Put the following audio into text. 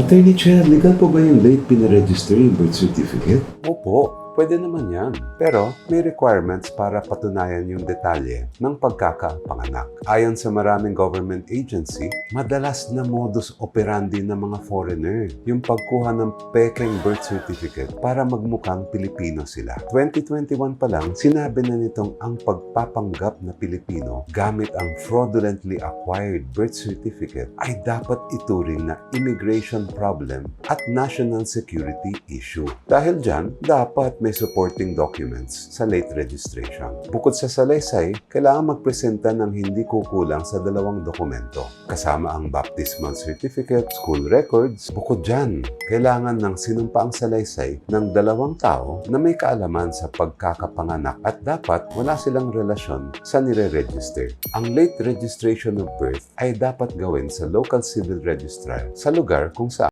Attorney Chad, legal po ba yung late pinaregister yung birth certificate? Opo, pwede naman yan. Pero may requirements para patunayan yung detalye ng pagkakapanganak. Ayon sa maraming government agency, madalas na modus operandi ng mga foreigner yung pagkuha ng pekeng birth certificate para magmukhang Pilipino sila. 2021 pa lang, sinabi na nitong ang pagpapanggap na Pilipino gamit ang fraudulently acquired birth certificate ay dapat ituring na immigration problem at national security issue. Dahil dyan, dapat may supporting documents sa late registration. Bukod sa salaysay, kailangan magpresenta ng hindi kukulang sa dalawang dokumento. Kasama ang baptismal certificate, school records. Bukod dyan, kailangan ng sinumpaang salaysay ng dalawang tao na may kaalaman sa pagkakapanganak at dapat wala silang relasyon sa nire-register. Ang late registration of birth ay dapat gawin sa local civil registrar sa lugar kung saan